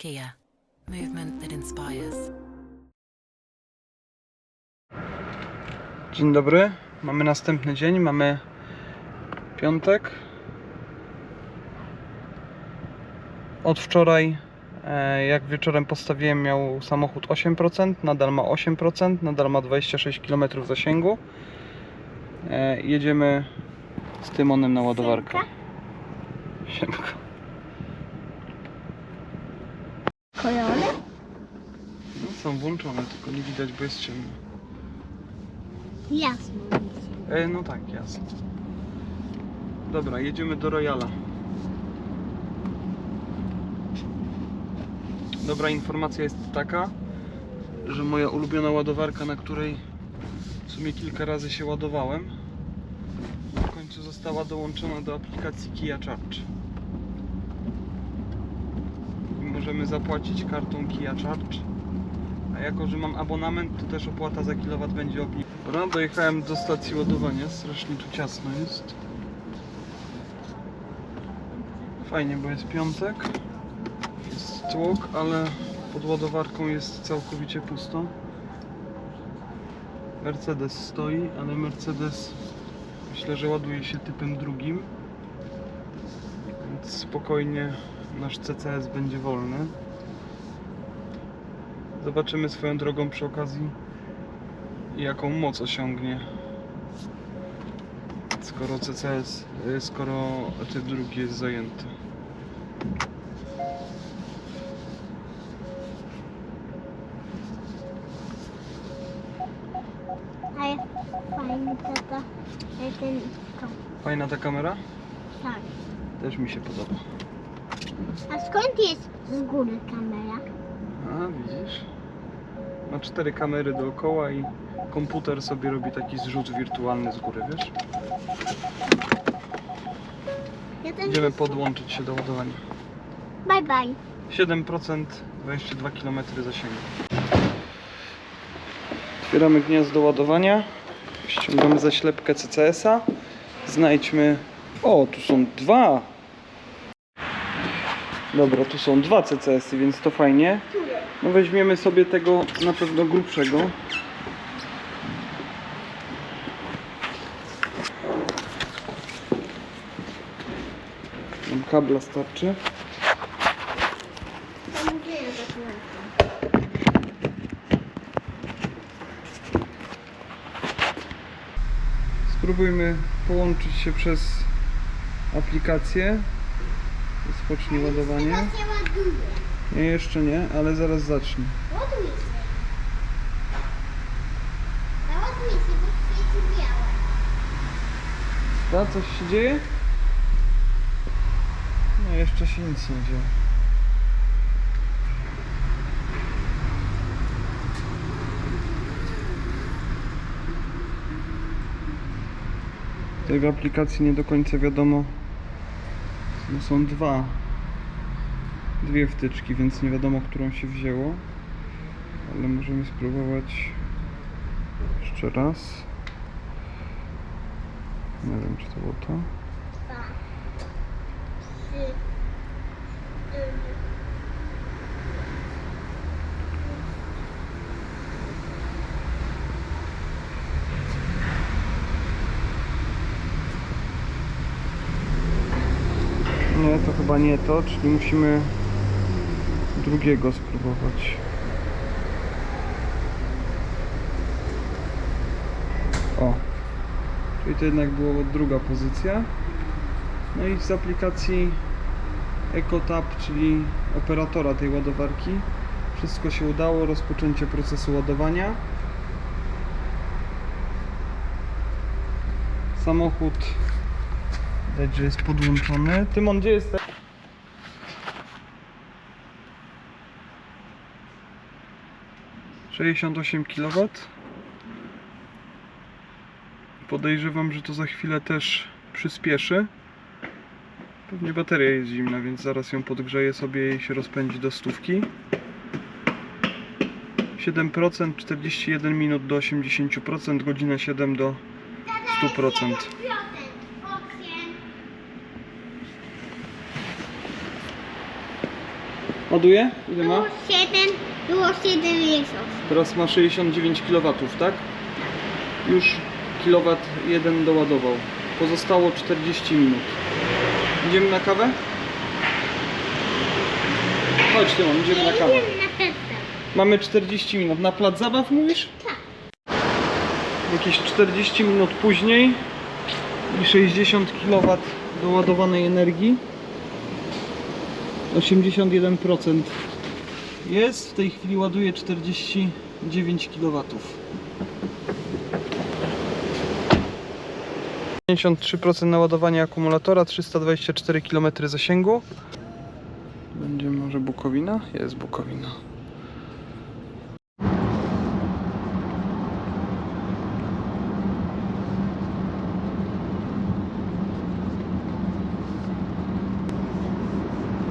Kia, movement that inspires. Dzień dobry. Mamy następny dzień, mamy piątek. Od wczoraj, e, jak wieczorem postawiłem, miał samochód 8%, nadal ma 8%, nadal ma 26 km zasięgu. E, Jedziemy z Tymonem na ładowarkę. Siemka. Kolory? No, są włączone, tylko nie widać, bo jest ciemno. Jasno. E, no tak, jasne. Dobra, jedziemy do Royala. Dobra informacja jest taka, że moja ulubiona ładowarka, na której w sumie kilka razy się ładowałem, w końcu została dołączona do aplikacji Kia Charge. I możemy zapłacić kartą Kia Charge. A jako, że mam abonament, to też opłata za kilowat będzie obniżona. Dojechałem do stacji ładowania, strasznie tu ciasno jest. Fajnie, bo jest piątek. Jest tłok, ale pod ładowarką jest całkowicie pusto. Mercedes stoi, ale Mercedes myślę, że ładuje się typem drugim. Więc spokojnie nasz CCS będzie wolny. Zobaczymy swoją drogą przy okazji jaką moc osiągnie skoro CCS, y, skoro typ drugi jest zajęty. A jest ten to. Fajna ta kamera? Tak. Też mi się podoba. A skąd jest z góry kamera? A, widzisz? Ma cztery kamery dookoła i komputer sobie robi taki zrzut wirtualny z góry, wiesz? Ja też Idziemy podłączyć się do ładowania. Bye bye. 7%, 22 km zasięgu. Otwieramy gniazdo ładowania. Ściągamy zaślepkę CCS-a. Znajdźmy. O, tu są dwa. Dobra, tu są dwa CCS-y, więc to fajnie. No weźmiemy sobie tego na pewno grubszego. Nam kabla starczy. Spróbujmy połączyć się przez aplikację. Rozpocznij ładowanie. Teraz. Nie, jeszcze nie, ale zaraz się. Się, bo świeci białe. Da, coś się dzieje? No, jeszcze się nic nie dzieje. W aplikacji nie do końca wiadomo. No są dwa. Dwie wtyczki, więc nie wiadomo, którą się wzięło. Ale możemy spróbować jeszcze raz. Nie wiem, czy to było to. Dwa. Trzy. cztery. Nie, to chyba nie to, czyli musimy drugiego spróbować. O, czyli to jednak była druga pozycja. No i z aplikacji EcoTap, czyli operatora tej ładowarki, wszystko się udało, rozpoczęcie procesu ładowania. Samochód Widać, że jest podłączony. Tymon, gdzie jesteś? Sześćdziesiąt osiem kW. Podejrzewam, że to za chwilę też przyspieszy. Pewnie bateria jest zimna, więc zaraz ją podgrzeję sobie i się rozpędzi do stówki. 7%, 41 minut do 80%, godzina 7 do 100%. Ładuje? Ile ma? Było 7, było 70. Teraz ma 69 kW, tak? Już kilowat jeden doładował. Pozostało 40 minut. Idziemy na kawę? Chodź Tymon, idziemy na kawę. Mamy 40 minut. Na plac zabaw mówisz? Tak. Jakieś 40 minut później i 60 kW doładowanej energii. 81% jest. W tej chwili ładuje 49 kW. 53% naładowania akumulatora, 324 km zasięgu. Będzie może Bukowina? Jest Bukowina.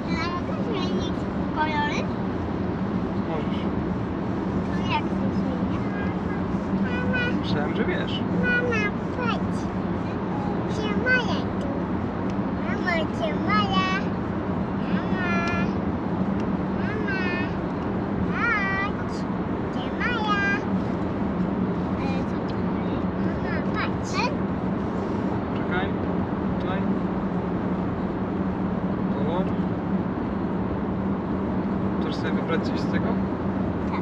A mogę zmienić kolory? Możesz. To jak się zmienia? Mama, Myślałem, że wiesz. mama, chodź. Gdzie moja tu? Mamo, gdzie moja? Mama. Mama. Chodź. Gdzie moja? Ale co to jest? Mama, patrz. Czekaj. Tutaj. Kolor. Chcesz sobie wybrać coś z tego? Tak.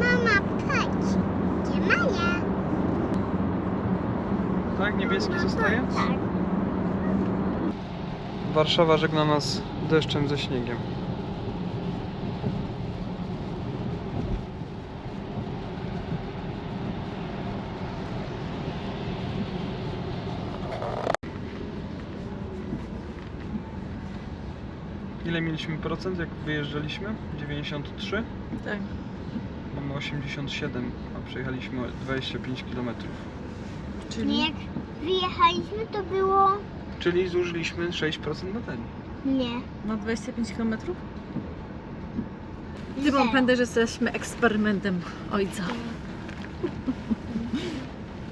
Mama, patrz. Gdzie moja? Tak? Niebieski zostaje? Tak. Warszawa żegna nas deszczem ze śniegiem. Ile mieliśmy procent jak wyjeżdżaliśmy? 93? Tak. Mamy 87, a przejechaliśmy 25 km. Czyli Jak wyjechaliśmy, to było... Czyli zużyliśmy 6% baterii. Nie. na 25 km? Mam pamiętaj, że jesteśmy eksperymentem ojca.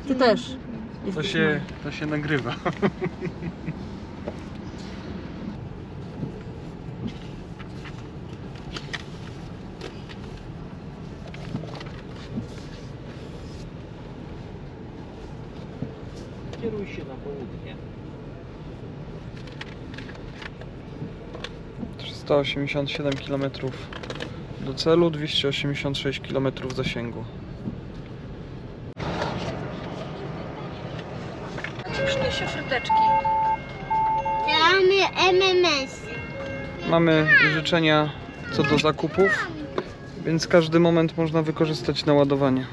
Ty też. To się, to się nagrywa. Kieruj się na południe. 387 km do celu, 286 km zasięgu. Przyniesie fryteczki. Mamy MMS. Mamy życzenia co do zakupów, więc każdy moment można wykorzystać na ładowanie.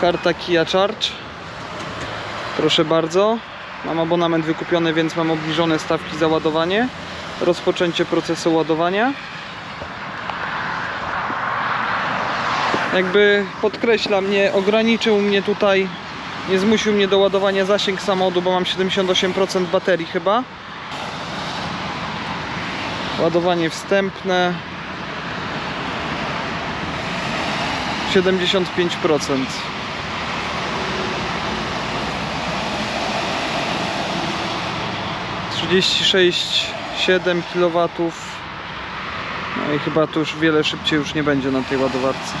Karta Kia Charge. Proszę bardzo. Mam abonament wykupiony, więc mam obniżone stawki za ładowanie. Rozpoczęcie procesu ładowania. Jakby podkreślam, nie ograniczył mnie tutaj, nie zmusił mnie do ładowania zasięg samochodu, bo mam 78% baterii chyba. Ładowanie wstępne 75%. Trzydzieści sześć 7 kW. No i chyba to już wiele szybciej już nie będzie na tej ładowarce.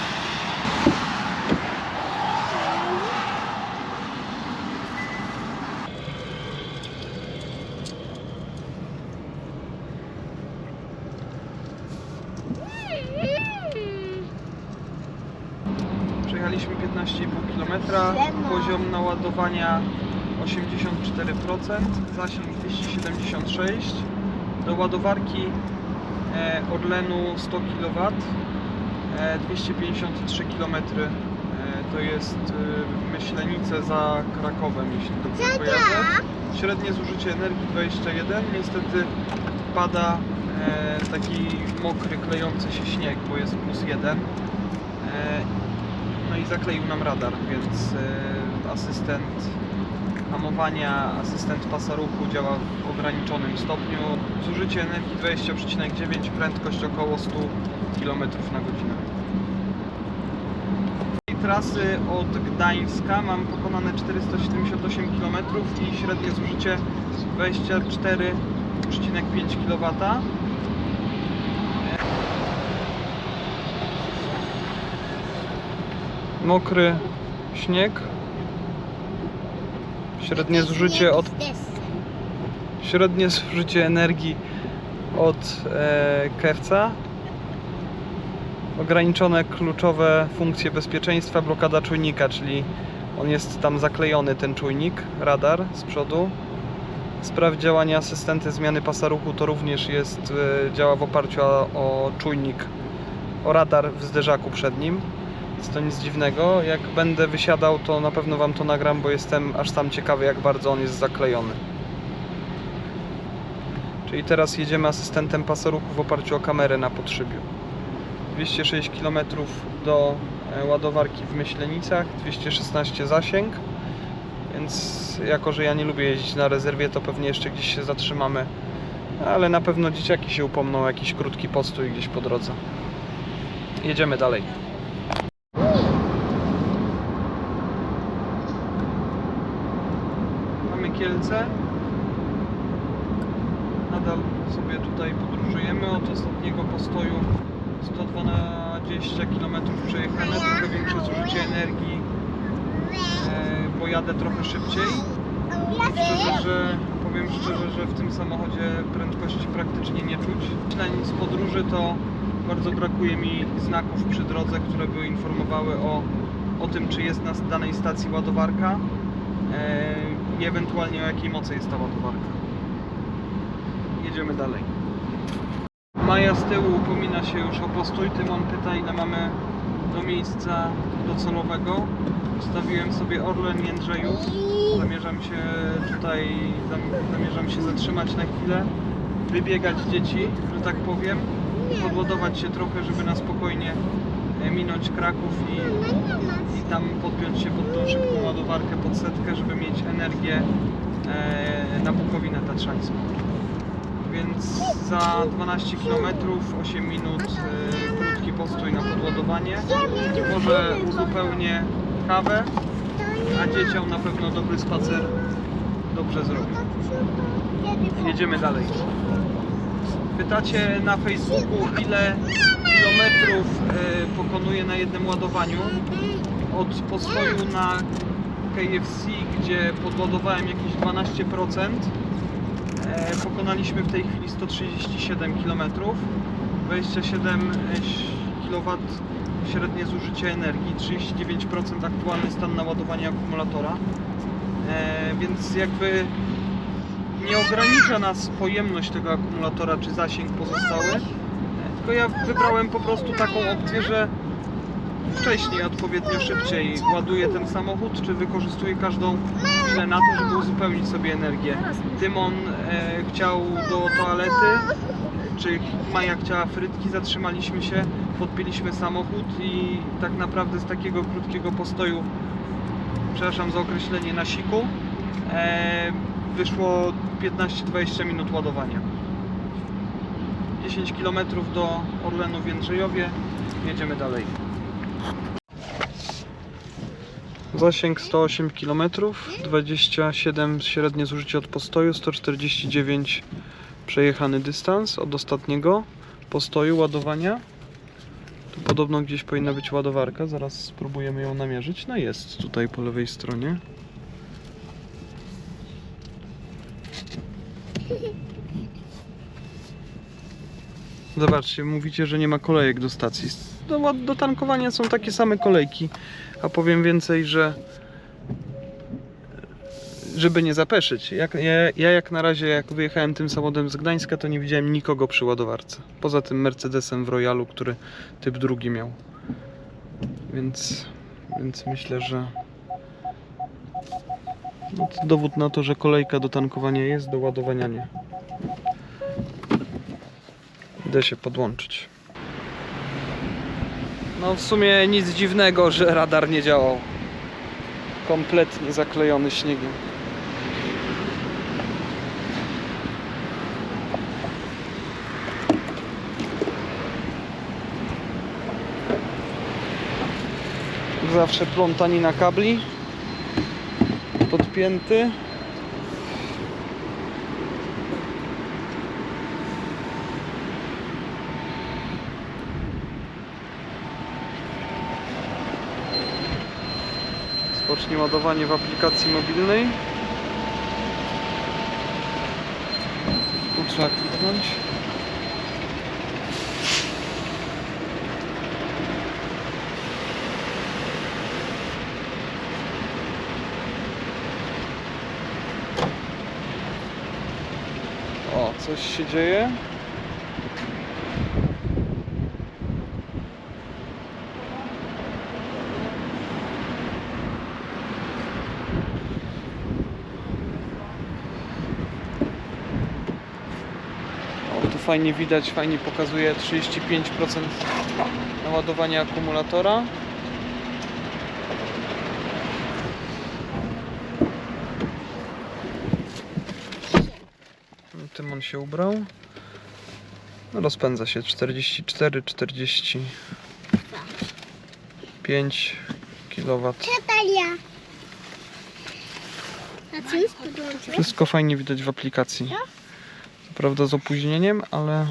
Przejechaliśmy 15,5 km, poziom naładowania 84%, zasięg 276, do ładowarki e, Orlenu 100 kW, e, 253 km to jest e, Myślenice za Krakowem, jeśli dobrze kojarzę. Średnie zużycie energii 21, niestety pada e, taki mokry, klejący się śnieg, bo jest plus 1. E, no i zakleił nam radar, więc asystent hamowania, asystent pasa ruchu działa w ograniczonym stopniu. Zużycie energii 20,9, prędkość około 100 km na godzinę. trasy od Gdańska mam pokonane 478 km i średnie zużycie 24,5 kW. Mokry śnieg. Średnie zużycie od średnie zużycie energii od e. Ograniczone kluczowe funkcje bezpieczeństwa, blokada czujnika, czyli on jest tam zaklejony, ten czujnik, radar z przodu. Spraw działania asystenty zmiany pasa ruchu to również jest, e, działa w oparciu o, o czujnik, o radar w zderzaku przednim. Jest to nic dziwnego. Jak będę wysiadał, to na pewno Wam to nagram, bo jestem aż sam ciekawy, jak bardzo on jest zaklejony. Czyli teraz jedziemy asystentem pasa ruchu w oparciu o kamerę na podszybiu. 206 km do e, ładowarki w Myślenicach, 216 zasięg. Więc jako, że ja nie lubię jeździć na rezerwie, to pewnie jeszcze gdzieś się zatrzymamy. Ale na pewno dzieciaki się upomną jakiś krótki postój gdzieś po drodze. Jedziemy dalej. Kielce. Nadal sobie tutaj podróżujemy od ostatniego postoju 120 km przejechane, trochę większe zużycie energii, e, bo jadę trochę szybciej. Szczerze, że powiem szczerze, że w tym samochodzie prędkości praktycznie nie czuć. Myśleń z podróży to bardzo brakuje mi znaków przy drodze, które by informowały o, o tym, czy jest na danej stacji ładowarka e, i ewentualnie o jakiej mocy jest ta ładowarka. Jedziemy dalej. Maja z tyłu upomina się już o postój. Tymon pyta, ile mamy do miejsca docelowego. Ustawiłem sobie Orlen Jędrzejów. Zamierzam się tutaj, zam- zamierzam się zatrzymać na chwilę, wybiegać dzieci, że tak powiem, podładować się trochę, żeby na spokojnie minąć Kraków i, i tam podpiąć się pod tą szybką ładowarkę pod setkę, żeby mieć energię e, na Bukowinę Tatrzańską. Więc za 12 km, 8 minut e, krótki postój na podładowanie. Może uzupełnię kawę, a dzieciom na pewno dobry spacer dobrze zrobi. Jedziemy dalej. Pytacie na Facebooku, ile kilometrów e, pokonuję na jednym ładowaniu. Od postoju na KFC, gdzie podładowałem jakieś 12%, e, pokonaliśmy w tej chwili 137 km. 27 kW średnie zużycie energii, 39% aktualny stan naładowania akumulatora. E, więc jakby nie ogranicza nas pojemność tego akumulatora czy zasięg pozostały. Tylko ja wybrałem po prostu taką opcję, że wcześniej, odpowiednio szybciej ładuję ten samochód, czy wykorzystuję każdą chwilę na to, żeby uzupełnić sobie energię. Tymon e, chciał do toalety, czy Maja chciała frytki, zatrzymaliśmy się, podpięliśmy samochód i tak naprawdę z takiego krótkiego postoju, przepraszam za określenie, na siku, e, wyszło 15-20 minut ładowania. 10 km do Orlenu w Jędrzejowie, jedziemy dalej. Zasięg 108 km, 27 średnie zużycie od postoju, 149 przejechany dystans od ostatniego postoju ładowania. Tu podobno gdzieś powinna być ładowarka, zaraz spróbujemy ją namierzyć. No jest tutaj po lewej stronie. Zobaczcie, mówicie, że nie ma kolejek do stacji. Do, ład- do tankowania są takie same kolejki, a powiem więcej, że żeby nie zapeszyć. Jak, ja, ja jak na razie, jak wyjechałem tym samochodem z Gdańska, to nie widziałem nikogo przy ładowarce. Poza tym Mercedesem w Royalu, który typ drugi miał. Więc, więc myślę, że no to dowód na to, że kolejka do tankowania jest, do ładowania nie. Idę się podłączyć. No w sumie nic dziwnego, że radar nie działał. Kompletnie zaklejony śniegiem. zawsze plątanina kabli. Podpięty. Spocznij ładowanie w aplikacji mobilnej. Tu trzeba kliknąć. O, coś się dzieje. Fajnie widać, fajnie pokazuje 35% naładowania akumulatora. Tym on się ubrał. No, Rozpędza się 44, 45 kW. Wszystko fajnie widać w aplikacji. Prawda z opóźnieniem, ale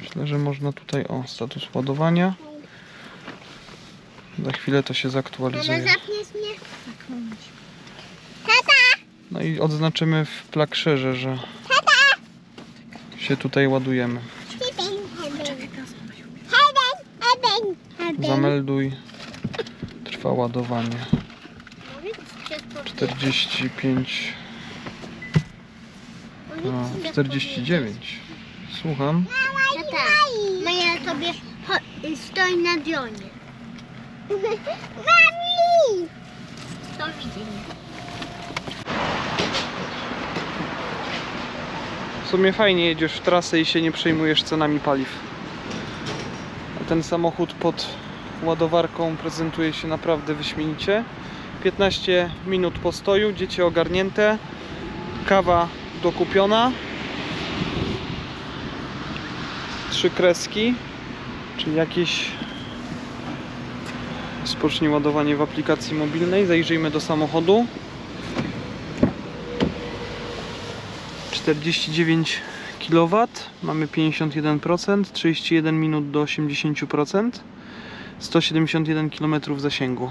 myślę, że można tutaj o status ładowania. Za chwilę to się Mama, zaktualizuje. zapniesz mnie? No i odznaczymy w plakrze, że się tutaj ładujemy. Zamelduj. Trwa ładowanie. 45. No, 49. Słucham. Tata, Maja tobie cho- stoi na dzionie. Mami! To widzimy. W sumie fajnie jedziesz w trasę i się nie przejmujesz cenami paliw. A ten samochód pod ładowarką prezentuje się naprawdę wyśmienicie. 15 minut postoju, dzieci ogarnięte, kawa dokupiona, trzy kreski, czyli jakieś spocznij ładowanie w aplikacji mobilnej. Zajrzyjmy do samochodu. 49 kW, mamy 51%, 31 minut do 80%, 171 km zasięgu.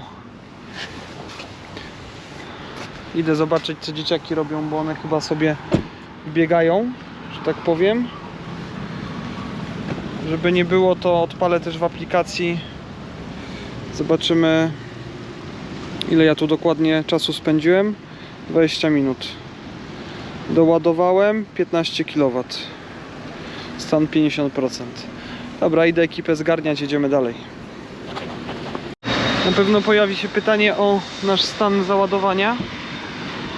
Idę zobaczyć co dzieciaki robią, bo one chyba sobie biegają, że tak powiem. Żeby nie było to odpalę też w aplikacji. Zobaczymy ile ja tu dokładnie czasu spędziłem. 20 minut. Doładowałem 15 kW. Stan 50%. Dobra, idę ekipę zgarniać, jedziemy dalej. Na pewno pojawi się pytanie o nasz stan załadowania.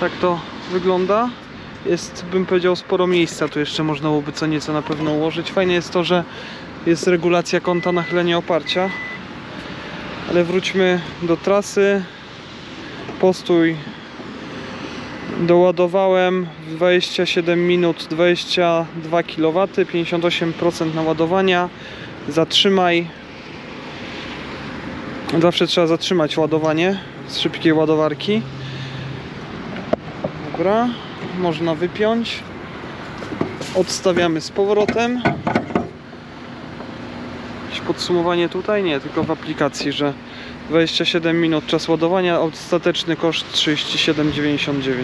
Tak to wygląda. Jest, bym powiedział, sporo miejsca. Tu jeszcze można byłoby co nieco na pewno ułożyć. Fajne jest to, że jest regulacja kąta nachylenia oparcia. Ale wróćmy do trasy. Postój Doładowałem w 27 minut 22 kW, 58% naładowania. Zatrzymaj. Zawsze trzeba zatrzymać ładowanie z szybkiej ładowarki. Dobra, można wypiąć. Odstawiamy z powrotem. Jakieś podsumowanie tutaj? Nie, tylko w aplikacji, że 27 minut czas ładowania, ostateczny koszt 37,99.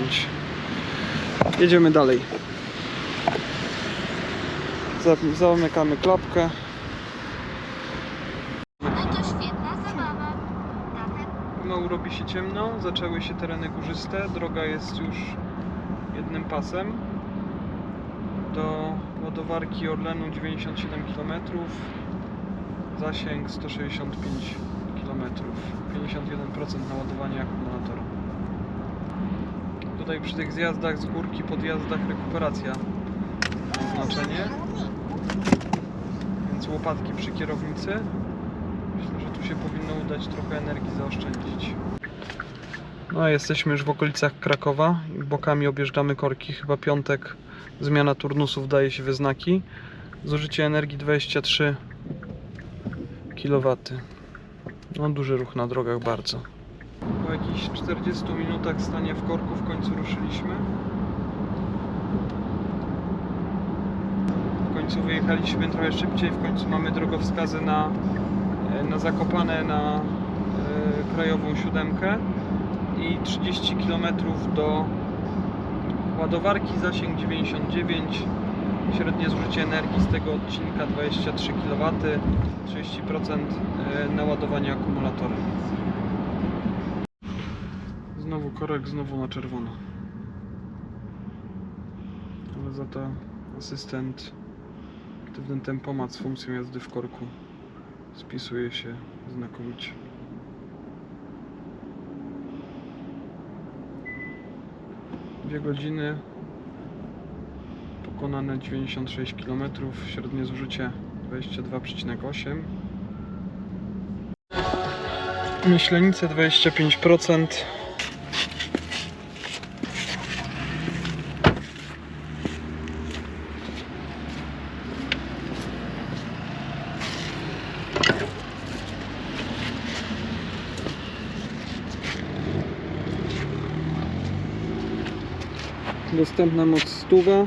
Jedziemy dalej. Za- Zamykamy klapkę. No robi się ciemno, zaczęły się tereny górzyste, droga jest już jednym pasem. Do ładowarki Orlenu 97 km, zasięg 165 km, 51% naładowania akumulatora. Tutaj przy tych zjazdach z górki, podjazdach rekuperacja ma znaczenie, więc łopatki przy kierownicy. Myślę, że tu się powinno udać trochę energii zaoszczędzić. No, jesteśmy już w okolicach Krakowa i bokami objeżdżamy korki. Chyba piątek zmiana turnusów daje się we znaki. Zużycie energii 23 kW. No, duży ruch na drogach bardzo. Po jakichś 40 minutach stania w korku w końcu ruszyliśmy. W końcu wyjechaliśmy trochę szybciej, w końcu mamy drogowskazy na, na Zakopane na e, krajową siódemkę i 30 km do ładowarki, zasięg 99 średnie zużycie energii z tego odcinka 23 kW 30% e, naładowania akumulatorem znowu korek, znowu na czerwono. Ale za to asystent aktywny tempomat z funkcją jazdy w korku spisuje się znakomicie dwie godziny. Pokonane 96 km, średnie zużycie 22,8 Myślenice 25% Dostępna moc stuwa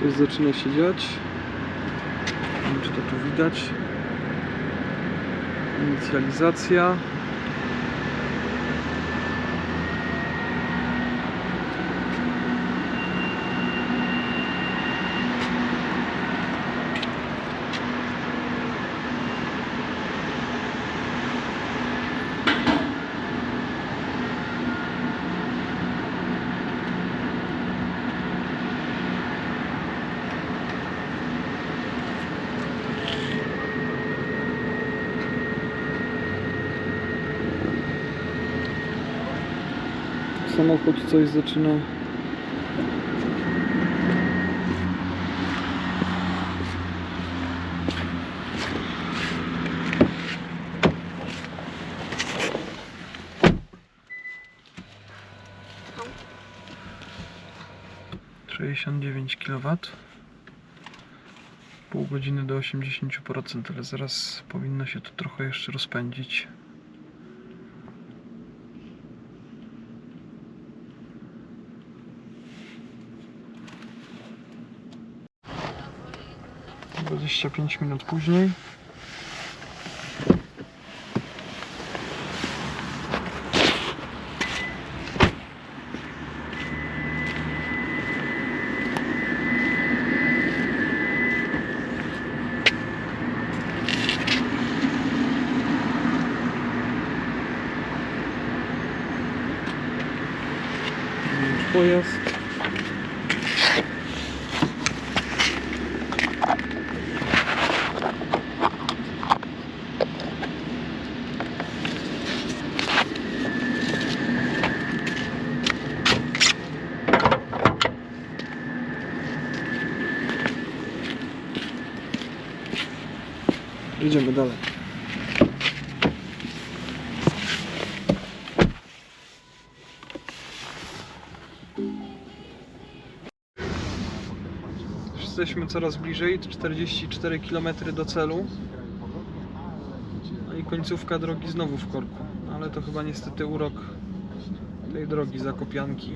Coś zaczyna się dziać. Nie wiem, czy to tu widać. Inicjalizacja. Samochód coś zaczyna. Sześćdziesiąt kilowat. Pół godziny do 80%, ale zaraz powinno się to trochę jeszcze rozpędzić. Dwadzieścia pięć minut później. Już Pojazd. Idziemy dalej. Jesteśmy coraz bliżej, 44 km do celu. No i końcówka drogi znowu w korku. No Ale to chyba niestety urok tej drogi Zakopianki.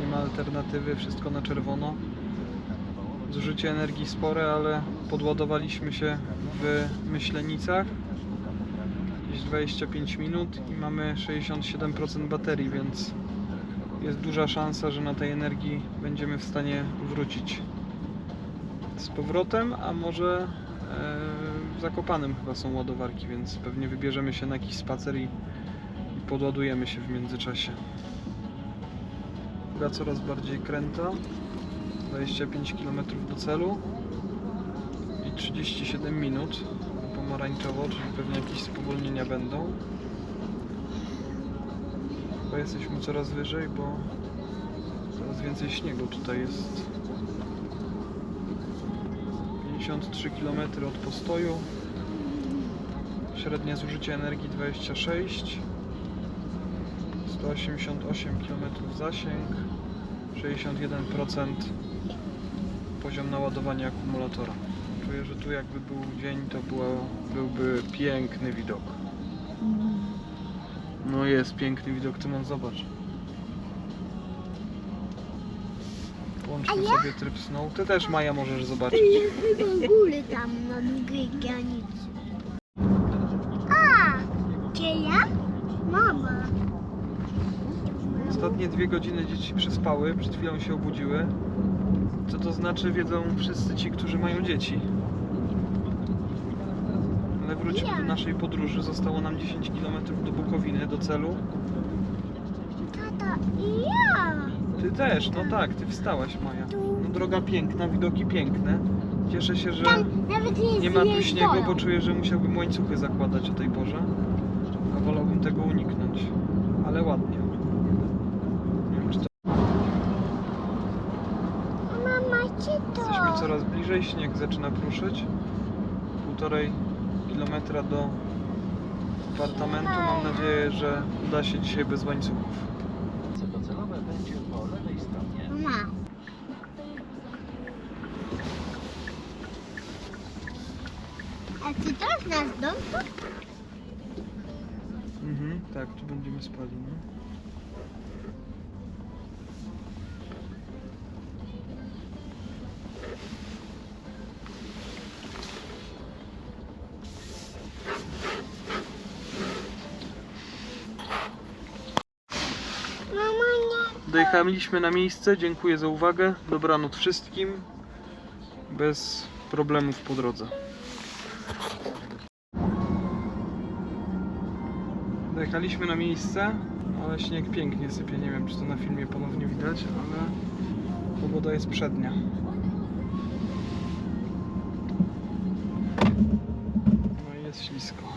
Nie ma alternatywy, wszystko na czerwono. Zużycie energii spore, ale podładowaliśmy się w Myślenicach. Jakieś 25 minut i mamy 67% baterii, więc jest duża szansa, że na tej energii będziemy w stanie wrócić z powrotem, a może e, w Zakopanem chyba są ładowarki, więc pewnie wybierzemy się na jakiś spacer i, podładujemy się w międzyczasie. Droga coraz bardziej kręta, 25 km do celu i 37 minut pomarańczowo, czyli pewnie jakieś spowolnienia będą. Chyba jesteśmy coraz wyżej, bo coraz więcej śniegu tutaj jest. 53 km od postoju. Średnie zużycie energii 26. 188 km zasięg. 61% poziom naładowania akumulatora. Czuję, że tu jakby był dzień, to było, byłby piękny widok. No jest piękny widok, Tymon, zobacz. Włączmy sobie tryb snow. Ty też, Maja, możesz zobaczyć. Jest w ogóle tam na drugiej granicy. A, gdzie ja? Mama. Ostatnie dwie godziny dzieci przespały, przed chwilą się obudziły. Co to znaczy, wiedzą wszyscy ci, którzy mają dzieci. Ale wróćmy do naszej podróży. Zostało nam 10 km do Bukowiny, do celu. Tata i ja. Ty też, no tak, ty wstałaś, Maja. No droga piękna, widoki piękne. Cieszę się, że Tam nawet nie jest nie ma tu śniegu, bo czuję, że musiałbym łańcuchy zakładać o tej porze. A wolałbym tego uniknąć. Ale ładnie. Nie wiem, czy to... Mama, gdzie to? Jesteśmy coraz bliżej, śnieg zaczyna kruszyć. Półtorej kilometra do apartamentu. Mam nadzieję, że uda się dzisiaj bez łańcuchów. docelowe będzie po lewej stronie. Mama. A ty też nasz dom? Mhm, tak, tu będziemy spali. No. Mama, nie. Dojechaliśmy na miejsce, dziękuję za uwagę. Dobranoc wszystkim. Bez problemów po drodze. Dojechaliśmy na miejsce, ale śnieg pięknie sypie. Nie wiem, czy to na filmie ponownie widać, ale pogoda jest przednia. No i jest ślisko.